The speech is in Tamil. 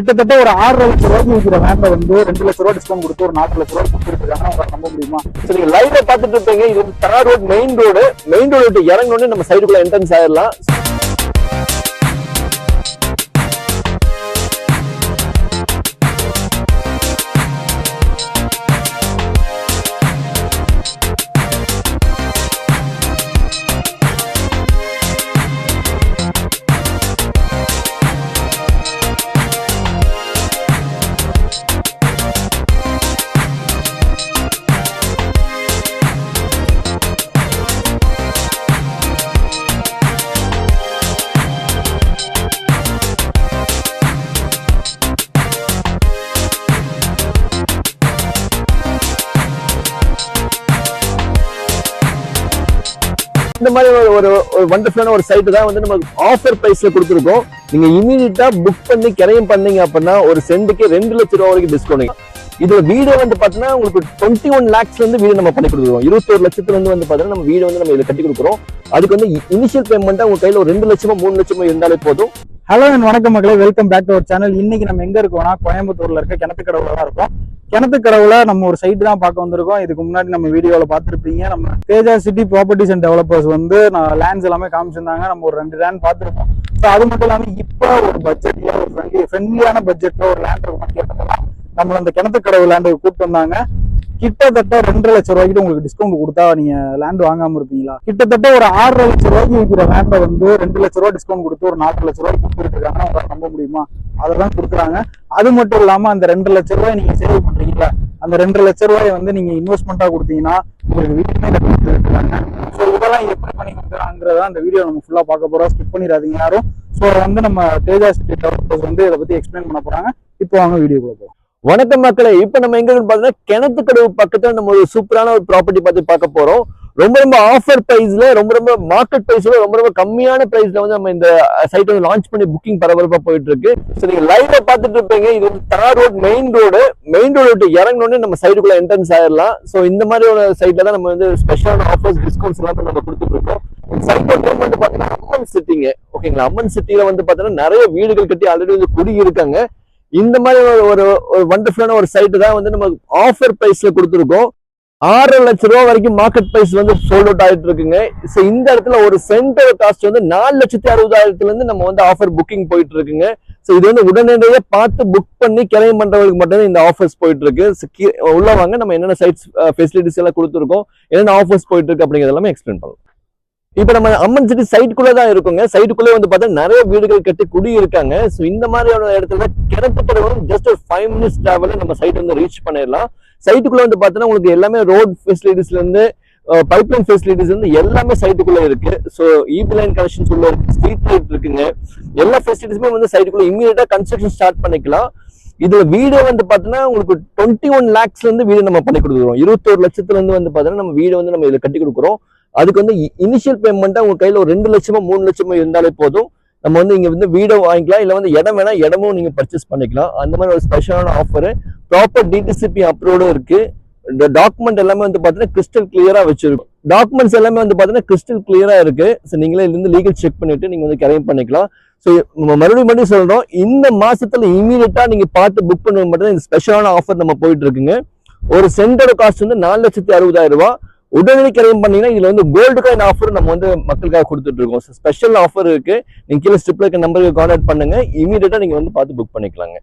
கிட்டத்தட்ட ஒரு ஆறு லட்சம் ரூபாய்க்கு விற்கிற வேன்ல வந்து ரெண்டு லட்ச ரூபா டிஸ்கவுண்ட் கொடுத்து ஒரு நாலு லட்ச ரூபாய் கொடுத்துருக்காங்க அவங்க நம்ப முடியுமா? சரி லைவ்ல பாத்துட்டு இருப்பீங்க. இது தரா road main road main road விட்டு இறங்கணும்னு நம்ம சைடுக்குள்ள என்ட்ரன்ஸ் ஆயிடலாம். இந்த மாதிரி ஒரு ஒரு வண்டர்ஃபுல்லான ஒரு சைட்டு தான் வந்து நம்ம ஆஃபர் ப்ரைஸில் கொடுத்துருக்கோம். நீங்க இமீடியட்டாக புக் பண்ணி கிரையம் பண்ணீங்க அப்படின்னா ஒரு சென்ட்டுக்கு ரெண்டு லட்சம் ரூபா வரைக்கும் டிஸ்கவுண்ட் இதுல வீடு வந்து பாத்தீங்கன்னா உங்களுக்கு டுவெண்ட்டி ஒன் லேக்ஸ்ல இருந்து வீடு நம்ம பண்ணி கொடுக்குறோம் இருபத்தொரு லட்சத்துல இருந்து வந்து பாத்தீங்கன்னா நம்ம வீடு வந்து நம்ம இதை கட்டி கொடுக்குறோம். அதுக்கு வந்து இனிஷியல் பேமெண்ட்டா உங்க கையில ஒரு ரெண்டு லட்சமோ மூணு லட்சமோ இருந்தாலே போதும். ஹலோ அண்ட் வணக்கம் மக்களே. Welcome back to our channel இன்னைக்கு நம்ம எங்க இருக்கோம்னா கோயம்புத்தூர்ல இருக்க கிணத்துக்கடவுல தான் இருக்கோம். கிணத்து கடவுல நம்ம ஒரு சைட் தான் பார்க்க வந்திருக்கோம். இதுக்கு முன்னாடி நம்ம வீடியோவில் பார்த்துருப்பீங்க. நம்ம Teja city properties and developers வந்து நான் லேண்ட்ஸ் எல்லாமே காமிச்சிருந்தாங்க. நம்ம ஒரு ரெண்டு லேண்ட் பார்த்துருக்கோம் ஸோ அது மட்டும் இல்லாமல் இப்போ ஒரு பட்ஜெட்ல ஒரு ஃப்ரெண்ட்லி ஃப்ரெண்ட்லியான பட்ஜெட்ல ஒரு லேண்ட் கேட்டதெல்லாம் நம்மள அந்த கிணத்து கடவுள் லேண்டுக்கு கூப்பிட்டு வந்தாங்க. கிட்டத்தட்ட ரெண்டரை லட்சம் ரூபாய்க்கு உங்களுக்கு டிஸ்கவுண்ட் கொடுத்தா நீங்க லேண்ட் வாங்காம இருப்பீங்களா? கிட்டத்தட்ட ஒரு ஆறரை லட்சம் ரூபாய்க்கு விற்கிற லேண்டை வந்து ரெண்டு லட்ச ரூபாய் டிஸ்கவுண்ட் கொடுத்து ஒரு நாலு லட்ச ரூபாய்க்கு கொடுத்துருக்காங்க உங்களால நம்ப முடியுமா? அதெல்லாம் கொடுக்குறாங்க. அது மட்டும் இல்லாம அந்த ரெண்டு லட்ச ரூபாய் நீங்க சேவ் பண்றீங்களா அந்த ரெண்டு லட்ச ரூபாய் வந்து நீங்க இன்வெஸ்ட்மெண்ட்டா கொடுத்தீங்கன்னா உங்களுக்கு வீட்டுமே கட்டி கொடுத்துருக்காங்க ஸோ இதெல்லாம் எப்படி பண்ணி கொடுக்குறாங்கிறத அந்த வீடியோ நம்ம ஃபுல்லா பார்க்க போறோம். ஸ்கிப் பண்ணிடாதீங்க யாரும். ஸோ வந்து நம்ம தேஜா சிட்டி டவர்ஸ் வந்து இதை பத்தி எக்ஸ்பிளைன் பண்ண போறாங்க. இப்போ வாங்க வீடியோக்குள்ள கொடுப்போம் வணக்கம் மக்களே. இப்ப நம்ம எங்க பார்த்தீங்கன்னா பாத்தீங்கன்னா கிணத்து கடவு பக்கத்துல நம்ம ஒரு சூப்பரான ஒரு ப்ராப்பர்ட்டி பார்த்து பார்க்க போறோம். ரொம்ப ரொம்ப ஆஃபர் ப்ரைஸ்ல ரொம்ப ரொம்ப மார்க்கெட் ப்ரைஸ்ல ரொம்ப ரொம்ப கம்மியான ப்ரைஸ்ல வந்து நம்ம இந்த சைட் வந்து லான்ச் பண்ணி புக்கிங் பரபரப்பா போயிட்டு இருக்கு ஸோ நீங்க லைவ்ல பாத்துட்டு இருப்பீங்க. இது வந்து tar road main road main road விட்டு இறங்கணும்னு நம்ம சைடுக்குள்ள என்ட்ரன்ஸ் ஆயிடலாம். ஸோ இந்த மாதிரி ஒரு சைட்ல தான் நம்ம வந்து ஸ்பெஷலான ஆஃபர்ஸ் டிஸ்கவுண்ட்ஸ் எல்லாமே நம்ம கொடுத்துட்டு இருக்கோம். சைட்ல வந்து பாத்தீங்கன்னா அம்மன் சிட்டிங்க ஓகேங்களா அம்மன் சிட்டியில வந்து பாத்தீங்கன்னா நிறைய வீடுகள் கட்டி ஆல்ரெடி வந்து குடி இருக்காங்க. இந்த மாதிரி ஒரு ஒரு ஒரு வண்டர்ஃபுல்லான ஒரு சைட்டு தான் வந்து நம்ம ஆஃபர் ப்ரைஸ்ல கொடுத்துருக்கோம். ஆறு லட்சம் ரூபா வரைக்கும் மார்க்கெட் பிரைஸ் வந்து சோல்ட் அவுட் ஆயிட்டு இருக்குங்க. ஸோ இந்த இடத்துல ஒரு சென்டர் காஸ்ட் வந்து நாலு லட்சத்தி அறுபதாயிரத்துல இருந்து நம்ம வந்து ஆஃபர் புக்கிங் போயிட்டு இருக்குங்க. ஸோ இது வந்து உடனடியாக பார்த்து புக் பண்ணி கிளைம் பண்றவங்களுக்கு மட்டும் இந்த ஆஃபர்ஸ் போயிட்டு இருக்கு. கீ- உள்ள வாங்க நம்ம என்னென்ன சைட்ஸ் ஃபெசிலிட்டிஸ் எல்லாம் கொடுத்துருக்கோம் என்னென்ன ஆஃபர்ஸ் போயிட்டு இருக்கு அப்படிங்கிறது எல்லாமே எக்ஸ்பிளைன் பண்ணலாம். இப்போ நம்ம அம்மன் சிட்டி சைட்டுக்குள்ளே தான் இருக்குங்க. சைட்டுக்குள்ளே வந்து பார்த்தா நிறைய வீடுகள் கட்டி குடி இருக்காங்க. ஸோ இந்த மாதிரியான இடத்துல கிணத்துக்கடை வரும் ஜஸ்ட் ஒரு ஃபைவ் மினிட்ஸ் டிராவலில் நம்ம சைட் வந்து ரீச் பண்ணிடலாம். சைட்டுக்குள்ளே வந்து பார்த்தீங்கன்னா உங்களுக்கு எல்லாமே ரோட் ஃபெசிலிட்டிஸ்லேருந்து பைப்லைன் பைப் லைன் ஃபெசிலிட்டிஸ் வந்து எல்லாமே சைட்டுக்குள்ளே இருக்கு. ஸோ ஈபி லைன் கனெக்ஷன்ஸ் உள்ள ஸ்ட்ரீட் லைட் இருக்குங்க. எல்லா ஃபெசிலிட்டிஸுமே வந்து சைட்டுக்குள்ளே இமீடியட்டாக கன்ஸ்ட்ரக்ஷன் ஸ்டார்ட் பண்ணிக்கலாம். இதுல வீடு வந்து பாத்தீங்கன்னா உங்களுக்கு டுவெண்ட்டி ஒன் லேக்ஸ்ல இருந்து வீடு நம்ம பண்ணி கொடுக்குறோம் இருபத்தோரு லட்சத்துல இருந்து வந்து பாத்தீங்கன்னா நம்ம வீடு வந்து நம்ம இதுல கட்டி கொடுக்குறோம். அதுக்கு வந்து இனிஷியல் பேமெண்ட்டா உங்க கையில ஒரு ரெண்டு லட்சமோ மூணு லட்சமோ இருந்தாலே போதும். நம்ம வந்து இங்க வந்து வீடை வாங்கிக்கலாம் இல்ல வந்து இடம் வேணா இடமும் நீங்க பர்ச்சேஸ் பண்ணிக்கலாம். அந்த மாதிரி ஒரு ஸ்பெஷலான ஆஃபர் ப்ராப்பர் டிடிசிபி அப்ரூவ்டும் இருக்கு. இந்த டாக்குமெண்ட் எல்லாமே வந்து பார்த்தீங்கன்னா கிறிஸ்டல் கிளியரா வச்சிருக்கும். டாக்குமெண்ட்ஸ் எல்லாமே வந்து பார்த்தீங்கன்னா கிறிஸ்டல் கிளியரா இருக்கு. ஸோ நீங்களே இருந்து லீகல் செக் பண்ணிட்டு நீங்க வந்து கிளைம் பண்ணிக்கலாம். ஸோ மறுபடியும் மறுபடியும் சொல்றோம். இந்த மாசத்துல இமீடியட்டா நீங்க பார்த்து புக் பண்ணுவது மட்டும் இந்த ஸ்பெஷலான ஆஃபர் நம்ம போயிட்டு இருக்குங்க ஒரு சென்டோட காஸ்ட் வந்து நாலு லட்சத்தி அறுபதாயிரம் ரூபாய் உடனடி கிளைம் பண்ணீங்கன்னா இதுல வந்து கோல்டு காயின் ஆஃபர் நம்ம வந்து மக்களுக்காக கொடுத்துட்டு இருக்கோம் ஸ்பெஷல் ஆஃபர் இருக்கு. நீங்க கீழே ஸ்டிப்ல இருக்க நம்பருக்கு கான்டாக்ட் பண்ணுங்க. இமீடியட்டா நீங்க வந்து பார்த்து புக் பண்ணிக்கலாங்க.